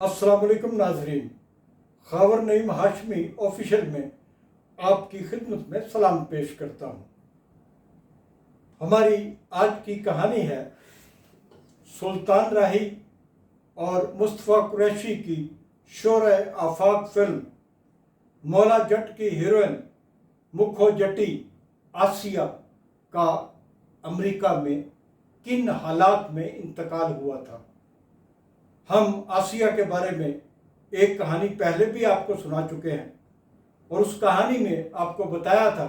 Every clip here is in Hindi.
असलकुम नाजरीन। खबर नईम हाशमी ऑफिशियल में आपकी खिदमत में सलाम पेश करता हूँ। हमारी आज की कहानी है सुल्तान राही और मुस्तफ़ा कुरैशी की शोर आफाक फ़िल्म, मौला जट की हीरोइन मुखो जटी आसिया का अमेरिका में किन हालात में इंतकाल हुआ था। हम आसिया के बारे में एक कहानी पहले भी आपको सुना चुके हैं। और उस कहानी में आपको बताया था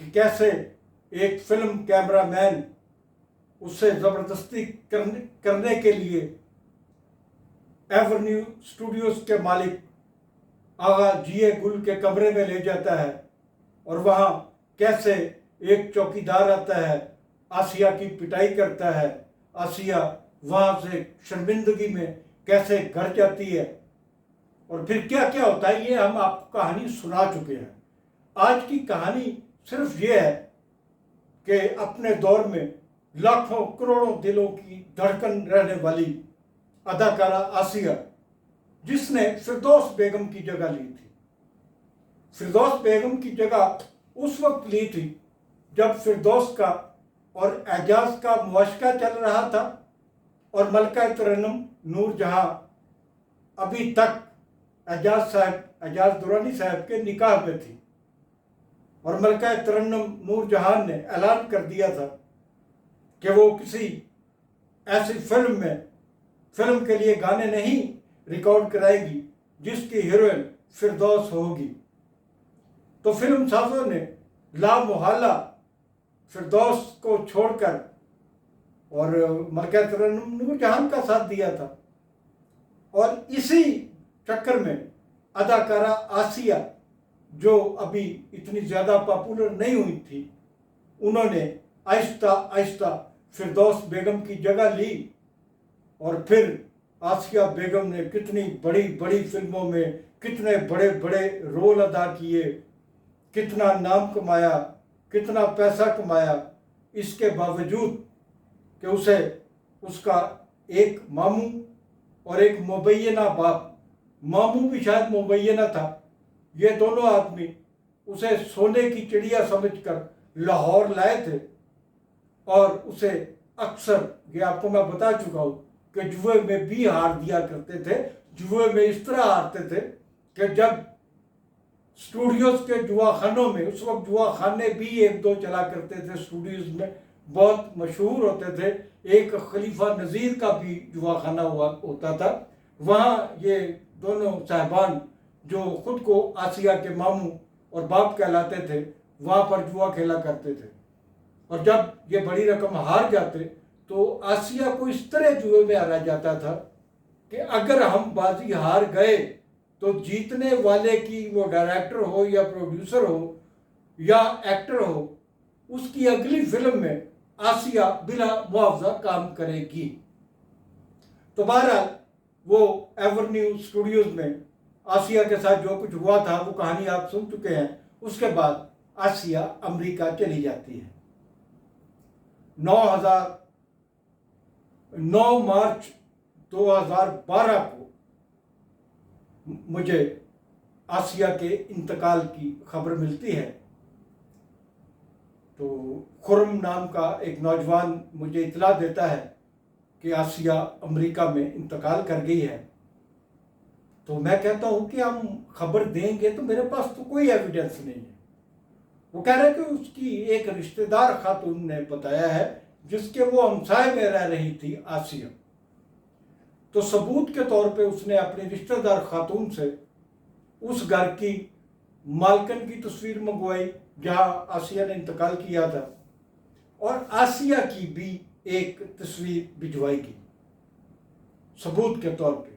कि कैसे एक फ़िल्म कैमरामैन उससे ज़बरदस्ती करने करने के लिए एवरन्यू स्टूडियोज के मालिक आगा जीए गुल के कमरे में ले जाता है और वहाँ कैसे एक चौकीदार आता है, आसिया की पिटाई करता है। आसिया वहाँ से शर्मिंदगी में कैसे घर जाती है और फिर क्या क्या होता है, ये हम आपको कहानी सुना चुके हैं। आज की कहानी सिर्फ़ ये है कि अपने दौर में लाखों करोड़ों दिलों की धड़कन रहने वाली अदाकारा आसिया, जिसने फिरदौस बेगम की जगह ली थी। फिरदौस बेगम की जगह उस वक्त ली थी जब फिरदौस का और एजाज का मुआशका चल रहा था। और मलका तरनम नूर जहाँ अभी तक एजाज साहब, एजाज दुरानी साहब के निकाह में थी। और मलका तरन्नम नूर जहान ने ऐलान कर दिया था कि वो किसी ऐसी फ़िल्म में, फ़िल्म के लिए गाने नहीं रिकॉर्ड कराएगी, जिसकी हीरोइन फिरदौस होगी। तो फ़िल्म साजों ने ला मुहाला फिरदौस को छोड़कर और मलका नूर जहान का साथ दिया था। और इसी चक्कर में अदाकारा आसिया, जो अभी इतनी ज़्यादा पॉपुलर नहीं हुई थी, उन्होंने आहिस्ता आहिस्ता फिरदौस बेगम की जगह ली और फिर आसिया बेगम ने कितनी बड़ी बड़ी फ़िल्मों में कितने बड़े बड़े रोल अदा किए, कितना नाम कमाया, कितना पैसा कमाया, इसके बावजूद कि उसे, उसका एक मामू और एक मुबैना बाप। मामू भी शायद मुबैना था। ये दोनों आदमी उसे सोने की चिड़िया समझकर लाहौर लाए थे और उसे अक्सर, ये आपको मैं बता चुका हूँ कि जुए में भी हार दिया करते थे, जुए में इस तरह हारते थे कि जब स्टूडियोज के जुआ खानों में, उस वक्त जुआ खाने भी एक दो चला करते थे स्टूडियोज में बहुत मशहूर होते थे। एक खलीफा नज़ीर का भी जुआ खाना हुआ, होता था। वहाँ ये दोनों साहबान जो खुद को आसिया के मामू और बाप कहलाते थे, वहाँ पर जुआ खेला करते थे। और जब ये बड़ी रकम हार जाते तो आसिया को इस तरह जुए में हारा जाता था कि अगर हम बाजी हार गए तो जीतने वाले की वो डायरेक्टर हो या प्रोड्यूसर हो या एक्टर हो, उसकी अगली फ़िल्म में आसिया बिना मुआवजा काम करेगी। तो बहरहाल, वो एवरन्यू स्टूडियोज में आसिया के साथ जो कुछ हुआ था, वो कहानी आप सुन चुके हैं। उसके बाद आसिया अमेरिका चली जाती है। 9000 9 मार्च 2012 को मुझे आसिया के इंतकाल की खबर मिलती है। तो खुरम नाम का एक नौजवान मुझे इतला देता है कि आसिया अमेरिका में इंतकाल कर गई है। तो मैं कहता हूँ कि हम खबर देंगे तो मेरे पास तो कोई एविडेंस नहीं है। वो कह रहे कि उसकी एक रिश्तेदार खातून ने बताया है, जिसके वो हमसाए में रह रही थी आसिया। तो सबूत के तौर पे उसने अपनी रिश्तेदार खातून से उस घर की मालकन की तस्वीर मंगवाई। जहाँ आसिया ने इंतकाल किया था, और आसिया की भी एक तस्वीर भिजवाई गई सबूत के तौर पे।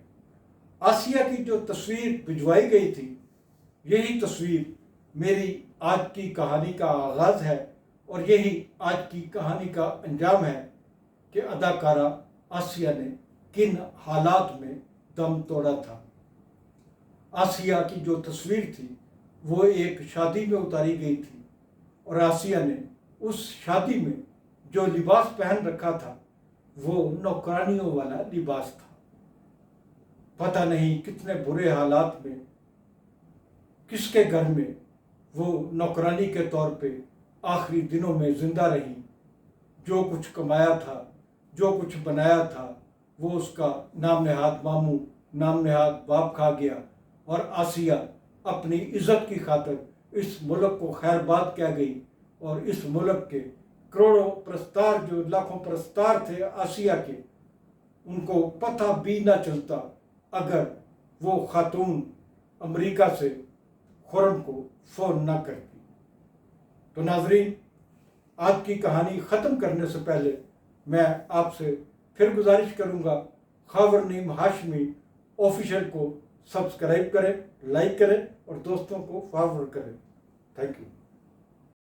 आसिया की जो तस्वीर भिजवाई गई थी, यही तस्वीर मेरी आज की कहानी का आगाज़ है, और यही आज की कहानी का अंजाम है कि अदाकारा आसिया ने किन हालात में दम तोड़ा था। आसिया की जो तस्वीर थी वो एक शादी में उतारी गई थी और आसिया ने उस शादी में जो लिबास पहन रखा था, वो नौकरानियों वाला लिबास था। पता नहीं कितने बुरे हालात में, किसके घर में वो नौकरानी के तौर पे आखिरी दिनों में ज़िंदा रही। जो कुछ कमाया था, जो कुछ बनाया था, वो उसका नाम नहाद मामू नाम नहाद बाप खा गया और आसिया अपनी इज़्ज़त की खातिर इस मुल्क को खैरबाद क्या गई और इस मुल्क के करोड़ों प्रस्तार, जो लाखों प्रस्तार थे आसिया के, उनको पता भी ना चलता अगर वो खातून अमेरिका से खुरम को फ़ोन ना करती। तो नाजरीन, आज की कहानी ख़त्म करने से पहले मैं आपसे फिर गुजारिश करूँगा खबर नीम हाशमी ऑफिशियल को सब्सक्राइब करें लाइक करें और दोस्तों को फॉरवर्ड करें। Thank you.